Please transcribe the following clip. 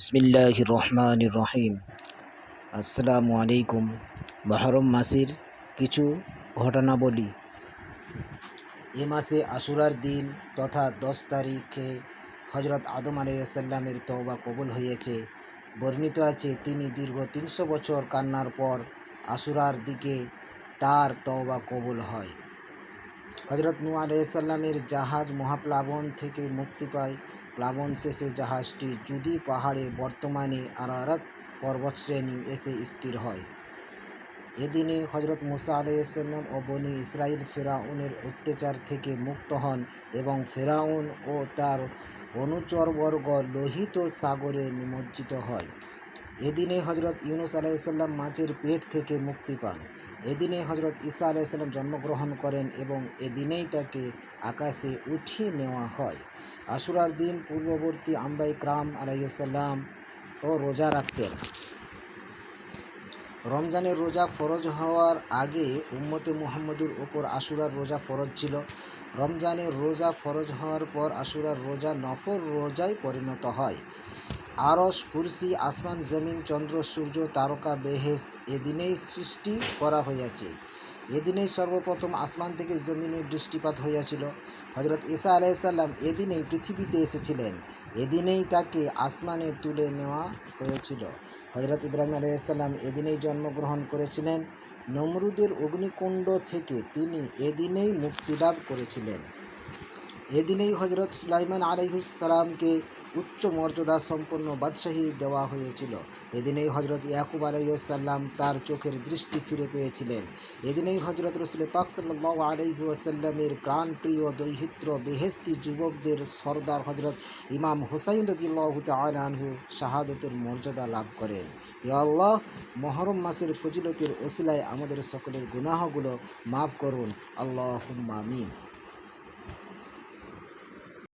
বিসমিল্লাহ রহমান রহিম আসসালামু আলাইকুম মহরম মাসের কিছু ঘটনাবলী। এ মাসে আশুরার দিন তথা দশ তারিখে হজরত আদম আলাইসাল্লামের তওবা কবুল হয়েছে। বর্ণিত আছে, তিনি দীর্ঘ তিনশো বছর কান্নার পর আশুরার দিকে তার তওবা কবুল হয়। হজরত নু আলাইসাল্লামের জাহাজ মহাপ্লাবন থেকে মুক্তি পায়। প্লাবন শেষে জাহাজটি জুদি পাহাড়ে বর্তমানে আরারাত পর্বতশ্রেণী এসে স্থির হয়। এদিনে হজরত মুসা আলাইসাল্লাম ও বনি ইসরায়েল ফেরাউনের অত্যাচার থেকে মুক্ত হন এবং ফেরাউন ও তার অনুচরবর্গ লোহিত সাগরে নিমজ্জিত হয়। এদিনে হজরত ইউনুস আলাইসাল্লাম মাছের পেট থেকে মুক্তি পান। এদিনে হজরত ঈসা আলাইসাল্লাম জন্মগ্রহণ করেন এবং এদিনেই তাকে আকাশে উঠিয়ে নেওয়া হয়। আশুরার দিন পূর্ববর্তী আম্বাই ক্রাম আলাইসাল্লাম ও রোজা রাখতেন। রমজানের রোজা ফরজ হওয়ার আগে উম্মতে মুহাম্মদুর ওপর আশুরার রোজা ফরজ ছিল। রমজানের রোজা ফরজ হওয়ার পর আশুরার রোজা নফর রোজায় পরিণত হয়। আরস কুরসি, আসমান, জমিন, চন্দ্র, সূর্য, তারকা বেহেস এদিনেই সৃষ্টি করা হইয়াছে। এদিনেই সর্বপ্রথম আসমান থেকে জমিনে বৃষ্টিপাত হইয়াছিল। হজরত ঈসা আলাইসাল্লাম এদিনেই পৃথিবীতে এসেছিলেন। এদিনেই তাকে আসমানে তুলে নেওয়া হয়েছিল। হজরত ইব্রাহিম আলাইসাল্লাম এদিনেই জন্মগ্রহণ করেছিলেন। নমরুদের অগ্নিকুণ্ড থেকে তিনি এদিনেই মুক্তিলাভ করেছিলেন। এদিনেই হজরত সুলাইমান আলাইসালামকে উচ্চ মর্যাদা সম্পন্ন বাদশাহী দেওয়া হয়েছিল। এদিনেই হজরত ইয়াকুব আলাইসাল্লাম তার চোখের দৃষ্টি ফিরে পেয়েছিলেন। এদিনেই হজরত রসুল পাক সাল্লাহ আলহি আসাল্লামের প্রাণপ্রিয় দৈহিত্র বেহেস্তি যুবকদের সর্দার হজরত ইমাম হুসাইন রদিল্লাহ আনহু শাহাদতের মর্যাদা লাভ করেন। আল্লাহ, মহরম মাসের ফজিলতের ওসিলায় আমাদের সকলের গুনাহগুলো মাফ করুন। আল্লাহ আমিন।